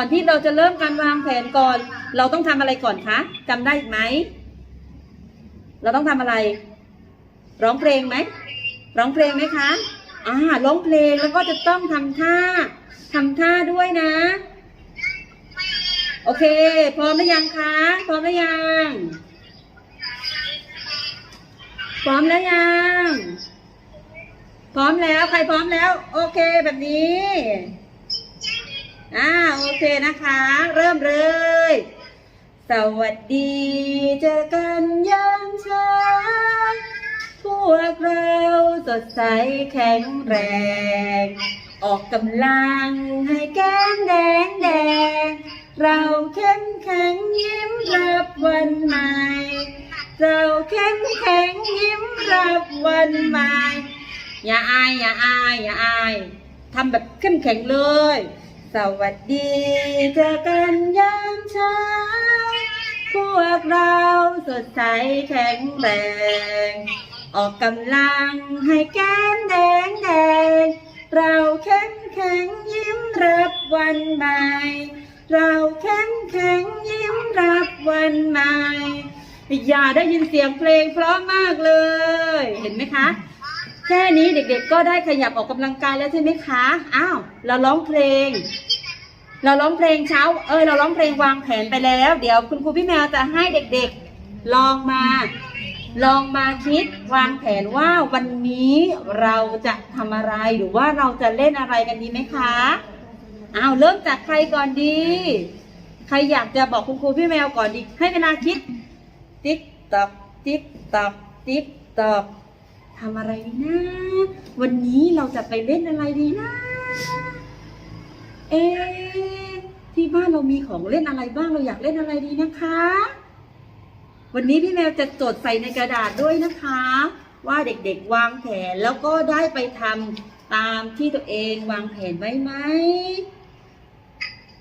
อนที่เราจะเริ่มการวางแผนก่อน เราต้องทำอะไรก่อนคะจำได้ไหม เราต้องทำอะไร ร้องเพลงไหม ร้องเพลงไหมคะ อ่า ร้องเพลงแล้วก็จะต้องทำท่าทำท่าด้วยนะ โอเค พร้อมหรือยังคะ พร้อมหรือยัง พร้อมแล้วยัง พร้อมแล้ว ใครพร้อมแล้ว โอเค แบบนี้ อ่าโอเคนะคะ เริ่มเลย สวัสดีเจอกันยามเช้าพวกเราสดใสแข็งแรง ออกกำลังให้แก้มแดงแดง เราเข้มแข็งยิ้มรับวันใหม่ เราเข้มแข็งยิ้มรับวันใหม่ อย่าอายอย่าอายอย่าอายทำแบบเข้มแข็งเลย สวัสดีเจอกันยามเช้า พวกเราสดใสแข็งแรง ออกกำลังให้แก้มแดงแดง เราเข้มแข็งยิ้มรับวันใหม่ เราเข้มแข็งยิ้มรับวันใหม่ อย่าได้ยินเสียงเพลงเพราะมากเลย เห็นไหมคะ แค่นี้เด็กๆก็ได้ขยับออกกำลังกายแล้วใช่ไหมคะ อ้าว เราร้องเพลง เราร้องเพลงเช้า เอ้ย เราร้องเพลงวางแผนไปแล้ว เดี๋ยวคุณครูพี่แมวจะให้เด็กๆลองมา ลองมาคิดวางแผนว่าวันนี้เราจะทำอะไรหรือว่าเราจะเล่นอะไรกันดีไหมคะ อ้าว เริ่มจากใครก่อนดี ใครอยากจะบอกคุณครูพี่แมวก่อนดี ให้เวลาคิด ติ๊กตอก ติ๊กตอก ติ๊กตอก ทำอะไรดีนะ วันนี้เราจะไปเล่นอะไรดีนะ เอ๊ที่บ้านเรามีของเล่นอะไรบ้างเราอยากเล่นอะไรดีนะคะ วันนี้พี่แมวจะจดใส่ในกระดาษด้วยนะคะ ว่าเด็กๆวางแผนแล้วก็ได้ไปทำตามที่ตัวเองวางแผนไว้ไหม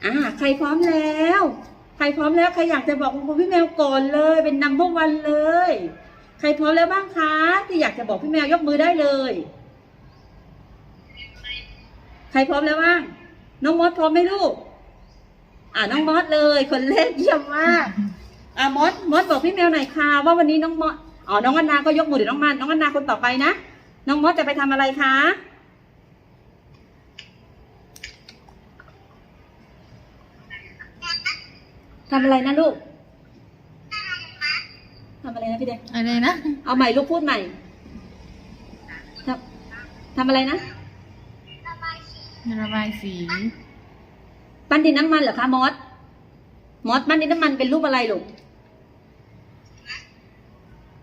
อ่าใครพร้อมแล้ว ใครพร้อมแล้วใครอยากจะบอกคุณครูพี่แมวก่อนเลย เป็นนัมเบอร์วันเลย ใครพร้อมแล้วบ้างคะ ที่อยากจะบอกพี่แมวยกมือได้เลย ใครพร้อมแล้วบ้าง น้องมดพร้อมไหมลูก อ่าน้องมดเลย คนแรกเยี่ยมมาก อ่ามดมดบอกพี่แมวหน่อยค่ะว่าวันนี้น้องมดอ๋อน้องอันนาก็ยกมือเดี๋ยวน้องมันน้องอันนาคนต่อไปนะน้องมดจะไปทำอะไรคะทำอะไรนะลูกำอะไรนะพี่เด็กอะไรนะ เอาใหม่ลูกพูดใหม่ทำทำอะไรนะ ระบายสี ปั้นดินน้ำมันเหรอคะมอส มอสปั้นดินน้ำมันเป็นรูปอะไรลูก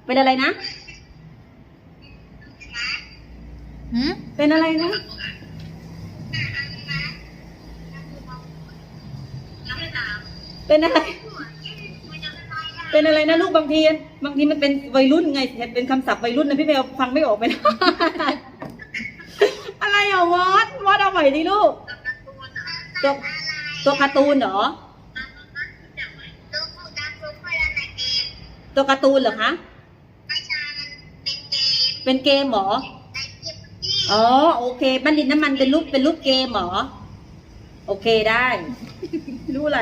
เป็นอะไรนะหืมเป็นอะไรนะเป็นอะไร เป็นอะไรนะลูกบางทีบางทีมันเป็นวัยรุ่นไงเป็นคำศัพท์วัยรุ่นนะพี่เบลฟังไม่ออกไปนะอะไรอะวอดวอดเอาใหม่ดิลูกตัวตัวการ์ตูนเหรอตัวการ์ตูนเหรอคะเป็นเกมเหรออ๋อโอเคบ้านดินน้ำมันเป็นรูปเป็นรูปเกมหรอ โอเคได้ รู้อะไร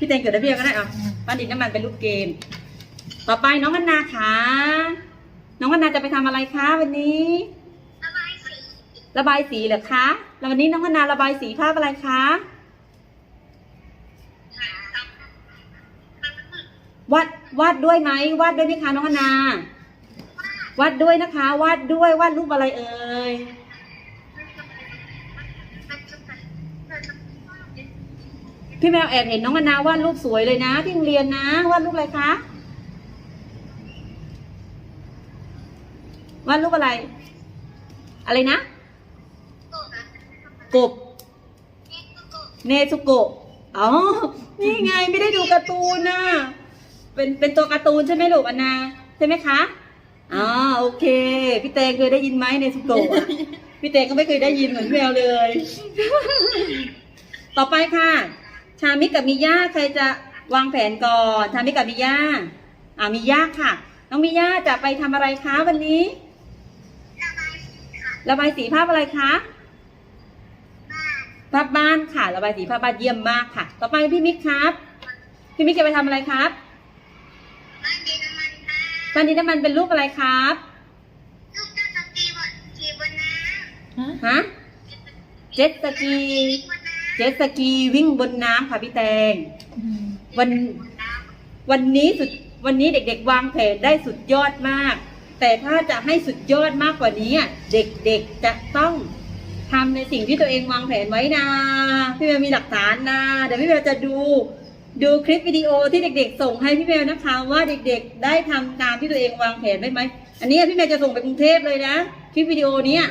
พี่เตงเกิดได้เพียงก็ได้อะบ้านดินน้ำมันเป็นรูปเกม ต่อไปน้องอันนาคะน้องอันนาจะไปทำอะไรคะวันนี้ระบายสีเหรอคะ แล้ววันนี้น้องอันนาระบายสีภาพอะไรคะวาดวาดด้วยไหมวาดด้วยไหมคะน้องอันนาวาดด้วยนะคะ วาดด้วยวาดรูปอะไรเอ่ย พี่แมวแอบเห็นน้องอนาวาดรูปสวยเลยนะที่โรงเรียนนะวาดรูปอะไรคะวาดรูปอะไร อะไรนะ กบเนซุโกะอ๋อนี่ไงไม่ได้ดูการ์ตูนนะเป็นเป็นตัวการ์ตูนใช่ไหมลูกอนนาใช่ไหมคะอ๋อโอเค พี่เตงเคยได้ยินไหมเนซุโกะพี่เตงก็ไม่เคยได้ยินเหมือนแมวเลย ต่อไปค่ะ ชามิกกับมิย่าใครจะวางแผนก่อนชามิกกับมิย่าอ่ามิย่าค่ะ น้องมิย่าจะไปทำอะไรคะวันนี้ระบายสีภาพอะไรคะภาพบ้านค่ะ ระบายสีภาพบ้านเยี่ยมมากค่ะ ต่อไปพี่มิกครับ พี่มิกจะไปทำอะไรครับบ้านดินน้ำมันค่ะบ้านนี้น้ำมันเป็นรูปอะไรครับลูกเจ้าสกีบนขี่บนน้ฮะฮะเจ็ตสกีำบนน้ เจ็ตสกีวิ่งบนน้ำค่ะพี่แตงอืมวันวันนี้สุดวันนี้เด็กๆ วางแผนได้สุดยอดมาก แต่ถ้าจะให้สุดยอดมากกว่านี้อะเด็กๆจะต้องทำในสิ่งที่ตัวเองวางแผนไว้นะพี่แมวมีหลักฐานนะเดี๋ยวพี่แมวจะดูดูคลิปวิดีโอที่เด็กๆ ส่งให้พี่แมวนะคะว่าเด็กๆ ได้ทำตามที่ตัวเองวางแผนไว้ไหม อันนี้พี่แมวจะส่งไปกรุงเทพเลยนะ คลิปวิดีโอเนี้ย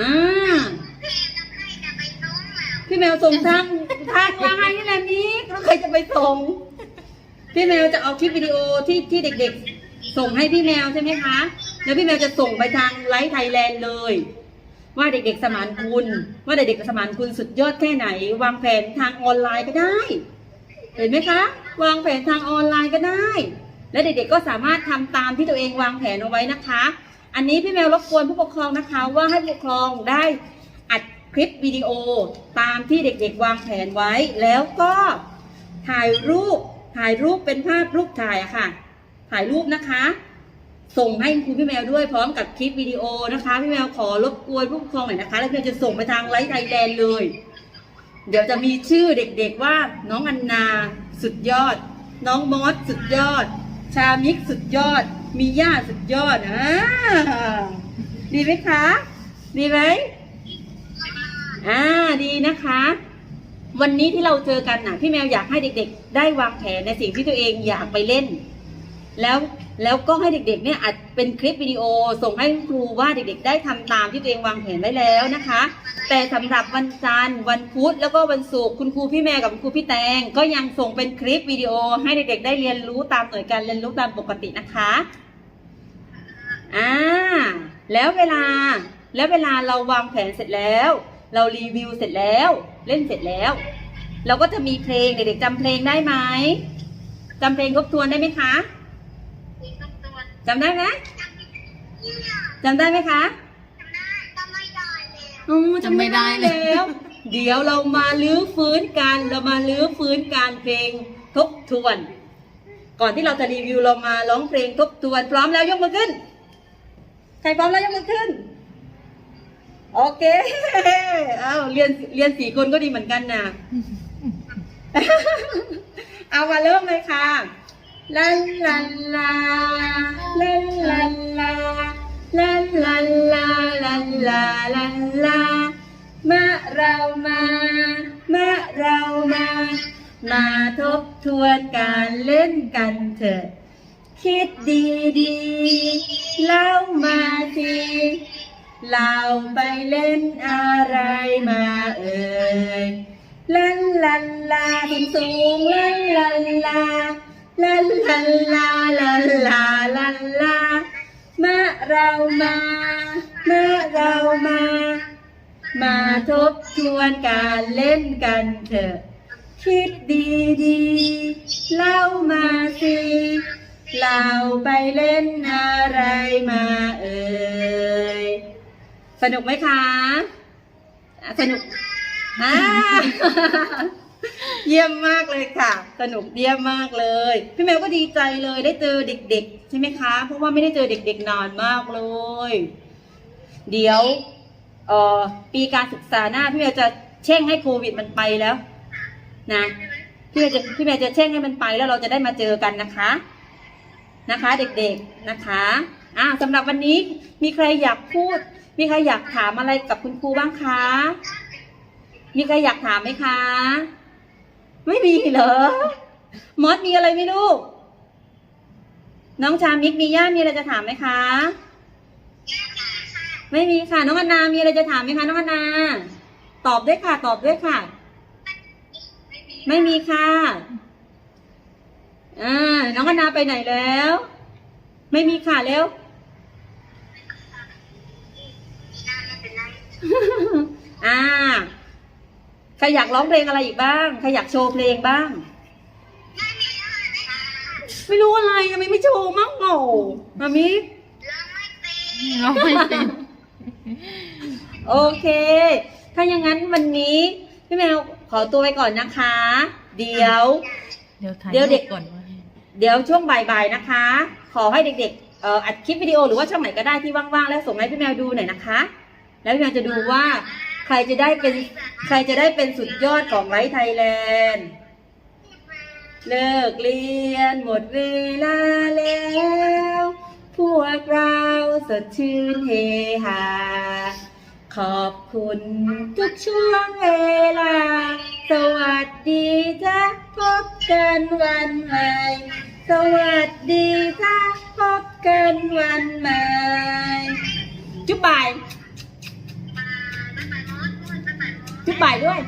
อ่า พี่แมวส่งทางทางไลน์นี่แหละนี้แล้วใครจะไปส่ง พี่แมวจะเอาคลิปวิดีโอที่ที่เด็กๆ ส่งให้พี่แมวใช่ไหมคะ แล้วพี่แมวจะส่งไปทางไลฟ์ไทยแลนด์เลย ว่าเด็กๆสมานคุณ ว่าเด็กๆสมานคุณสุดยอดแค่ไหน วางแผนทางออนไลน์ก็ได้ เห็นไหมคะ วางแผนทางออนไลน์ก็ได้ และเด็กๆก็สามารถทำตามที่ตัวเองวางแผนเอาไว้นะคะ อันนี้พี่แมวรบกวนผู้ปกครองนะคะ ว่าให้ผู้ปกครองได้ คลิปวิดีโอตามที่เด็กๆวางแผนไว้ แล้วก็ถ่ายรูปถ่ายรูปเป็นภาพรูปถ่ายอะค่ะ ถ่ายรูปนะคะ ส่งให้ครูพี่แมวด้วยพร้อมกับคลิปวิดีโอนะคะ พี่แมวขอรบกวนผู้ปกครองหน่อยนะคะ แล้วพี่แมวจะส่งไปทางไลฟ์ไทยแลนด์เลย เดี๋ยวจะมีชื่อเด็กๆว่าน้องอันนาสุดยอด น้องมอสสุดยอด ชามิกสุดยอด มีย่าสุดยอดอ่าดีไหมคะ ดีไหม อ่าดีนะคะ วันนี้ที่เราเจอกันน่ะพี่แมวอยากให้เด็ก ๆ ได้วางแผนในสิ่งที่ตัวเองอยากไปเล่น แล้วแล้วก็ให้เด็กๆเนี่ยอัดเป็นคลิปวิดีโอส่งให้ครูว่าเด็กๆ ได้ทำตามที่ตัวเองวางแผนไว้แล้วนะคะ แต่สำหรับวันจันทร์วันพุธแล้วก็วันศุกร์คุณครูพี่แม่กับคุณครูพี่แตง ก็ยังส่งเป็นคลิปวิดีโอ ให้เด็กๆ ได้เรียนรู้ตามหน่วยการเรียนรู้ตามปกตินะคะอ่าแล้วเวลาแล้วเวลาเราวางแผนเสร็จแล้ว เรารีวิวเสร็จแล้วเล่นเสร็จแล้ว เราก็จะมีเพลงเด็กๆจำเพลงได้ไหมจำเพลงทบทวนได้ไหมคะมีต้นตัวจำได้ไหมเนี่ยจำได้ไหมคะจำได้จำไม่ได้เลยอืมจำไม่ได้แล้ว เดี๋ยวเรามาลื้อฟื้นกันเรามาลื้อฟื้นการเพลงทบทวน ก่อนที่เราจะรีวิวเรามาร้องเพลงทบทวนพร้อมแล้วยกมือขึ้น ใครพร้อมแล้วยกมือขึ้น โอเค เอา เรียน เรียนสี่คนก็ดีเหมือนกันนะ เอามาเริ่มเลยค่ะลาลาลาลาลาลาลาลาลาลาลาลาลามาเรามามาเรามา มาทบทวนการเล่นกันเถอะ คิดดีดีๆเล่ามาสิ เราไปเล่นอะไรมาเอ่ยลันลันลาสูงสูงลันลันลาลันลันลาลันลาลันลามาเรามามาเรามา มาทบทวนการเล่นกันเถอะคิดดีดีเล่ามาสิเราไปเล่นอะไรมาเอ่ย สนุกไหมคะอะสนุกอ่าเยี่ยมมากเลยค่ะ สนุกเยี่ยมมากเลย พี่แมวก็ดีใจเลยได้เจอเด็ก ๆ ใช่ไหมคะ เพราะว่าไม่ได้เจอเด็ก ๆนานมากเลย เดี๋ยวเอ่อปีการศึกษาหน้าพี่แมวจะเช่งให้โควิดมันไปแล้วนะพี่แมวจะพี่แมวจะเช่งให้มันไปแล้วเราจะได้มาเจอกันนะคะ นะคะ เด็กๆนะคะอ่าสำหรับวันนี้มีใครอยากพูด มีใครอยากถามอะไรกับคุณครูบ้างคะ มีใครอยากถามไหมคะ ไม่มีเหรอ มอสมีอะไรไหมลูก น้องชามิกมีย่ามีอะไรจะถามไหมคะ ไม่มีค่ะ น้องอนนามีอะไรจะถามไหมคะน้องอนนา ตอบด้วยค่ะ ตอบด้วยค่ะ ไม่มีค่ะอ่าน้องอนนาไปไหนแล้ว ไม่มีค่ะแล้ว ไม่เป็นไร อ่า ใครอยากร้องเพลงอะไรอีกบ้าง ใครอยากโชว์เพลงบ้าง ไม่มีอะไรค่ะไม่รู้อะไรทำไมไม่โชว์มั่งโง่มามิเราไม่เป็นเราไม่เป็น โอเค ถ้าอย่างนั้นวันนี้พี่แมวขอตัวไปก่อนนะคะ เดี๋ยว เดี๋ยวถ่ายเดี๋ยวเด็กรูปก่อนว่าเดี๋ยวช่วงบ่ายๆนะคะ ขอให้เด็กๆเอ่ออัดคลิปวิดีโอหรือว่าช่องไหนก็ได้ที่ว่างๆ แล้วส่งให้พี่แมวดูหน่อยนะคะ แล้วพี่แมจะดูว่าใครจะได้เป็นใครจะได้เป็นสุดยอดของไลท์ไทยแลนด์เลิกเรียนหมดเวลาแล้ว พวกเราสดชื่นเฮฮาขอบคุณทุกช่วงเวลา สวัสดีจ้าพบกันวันใหม่ สวัสดีจ้าพบกันวันใหม่ จุ๊บบาย จุ๊บบ่ายด้วย